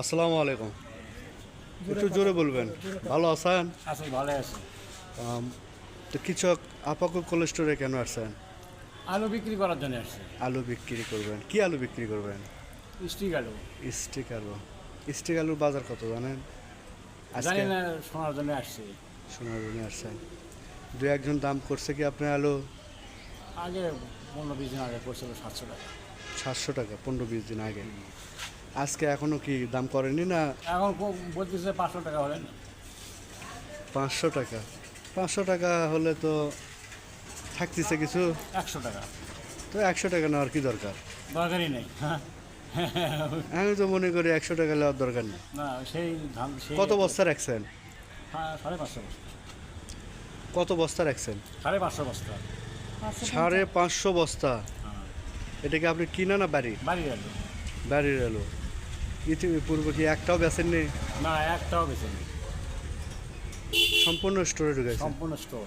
আসসালামু আলাইকুম। একটু জোরে বলবেন। ভালো আছেন? আছি ভালো আছে। তো কৃষক আপাকো কোল্ড স্টোরে কেন আসছেন? আলু বিক্রি করার জন্য আসছে। আলু বিক্রি করবেন। কি আলু বিক্রি করবেন? স্টিক আলু। স্টিক আলু। স্টিক আলুর বাজার কত জানেন? জানি না শোনার জন্য আসছে। সোনার জন্য আসছেন। দু একজন দাম করছে কি আপনার আলু? আগে পনেরো বিশ দিন আগে করছিল সাতশো টাকা। সাতশো টাকা পনেরো বিশ দিন আগে। আজকে এখনও কি দাম করেনি না? এখন বলতেছে পাঁচশো টাকা হলে। না পাঁচশো টাকা। পাঁচশো টাকা হলে তো থাকতেছে কিছু। একশো টাকা। তো একশো টাকা নেওয়ার কি দরকার? দরকারই নেই। হ্যাঁ। আমি তো মনে করি একশো টাকা নেওয়ার দরকার নেই। না সেই ধান কত বস্তা রাখছেন হ্যাঁ, সাড়ে পাঁচশো বস্তা। কত বস্তা রাখছেন সাড়ে পাঁচশো বস্তা। সাড়ে পাঁচশো বস্তা। হ্যাঁ। এটা কি আপনি কিনা না বাড়ি বাড়ি আলু। বাড়ির এলো ইতিপূর্বে কি একটাও বেচেননি না একটাও বেশি নেই। সম্পূর্ণ স্টোরে ঢুকেছে সম্পূর্ণ স্টোর।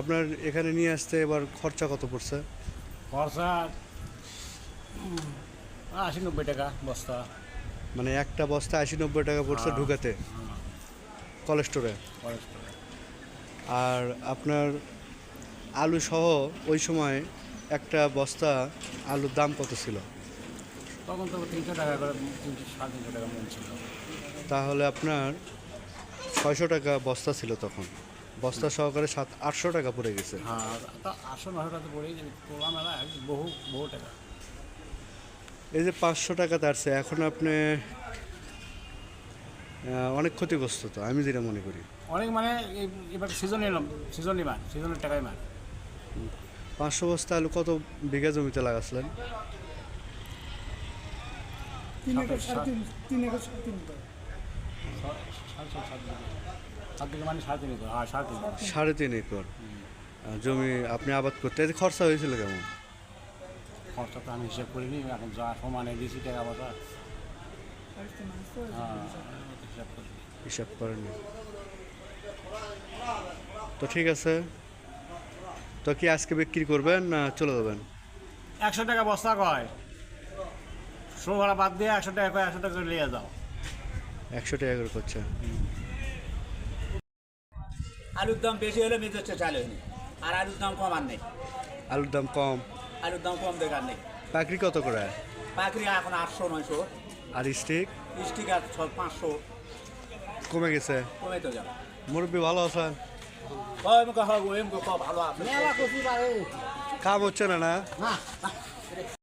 আপনার এখানে নিয়ে আসতে এবার খরচা কত পড়ছে? খরচা আশি নব্বই টাকা বস্তা। মানে একটা বস্তা আশি নব্বই টাকা পড়ছে হ্যাঁ। ঢুকাতে? কল স্টোরে? খরচ আর আপনার আলু সহ ওই সময় একটা বস্তা আলুর দাম কত ছিল? তখন তো তিনশো টাকা করে তিনশো সাড়ে তিনশো টাকা মন ছিল। তাহলে আপনার ছয়শো টাকা বস্তা ছিল তখন। বস্তা সহকারে সাত আটশো টাকা পড়ে গেছে। হ্যাঁ তা আটশো নশো টাকা পড়েই যাবে তোলা মেলা বহু বহু টাকা। এই যে পাঁচশো টাকা তারছে এখন আপনি অনেক ক্ষতিগ্রস্ত তো আমি যেটা মনে করি। অনেক মানে এবার সিজন এলাম সিজনই মার সিজনের টাকায় মার। পাঁচশো বস্তা আলু কত বিঘা জমিতে লাগাছিলেন? তিন একর সাড়ে তিন তিন একর সাড়ে তিন একর সাড়ে মানে তিন একর। হ্যাঁ সাড়ে তিন সাড়ে তিন একর। আহ, জমি আপনি আবাদ করতে এতে খরচা হয়েছিল কেমন? খরচা তো আমি হিসাব করিনি এখন যা সমানে দিয়েছি টাকা হ্যাঁ করিনি। হিসাব করেনি। তো ঠিক আছে। তো কি আজকে বিক্রি করবেন না চলে যাবেন? একশো টাকা বস্তা কয়। ষোলো ভাড়া বাদ দিয়ে একশো টাকা কয় একশো টাকা করে নিয়ে যাও। একশো টাকা করে করছে আলুর দাম বেশি হলে মেজেছে চাল হয়নি। আর আলুর দাম কম আর নেই। আলুর দাম কম। আলুর দাম কম দেখার নেই। পাকড়ি কত করে? পাকড়ি এখন আটশো নয়শো। আর স্টিক? স্টিক আর ছ পাঁচশো। কমে গেছে। কমে তো যাবে। মুরব্বী ভালো আছেন? ভালো আছে। কাম হচ্ছে না না? না।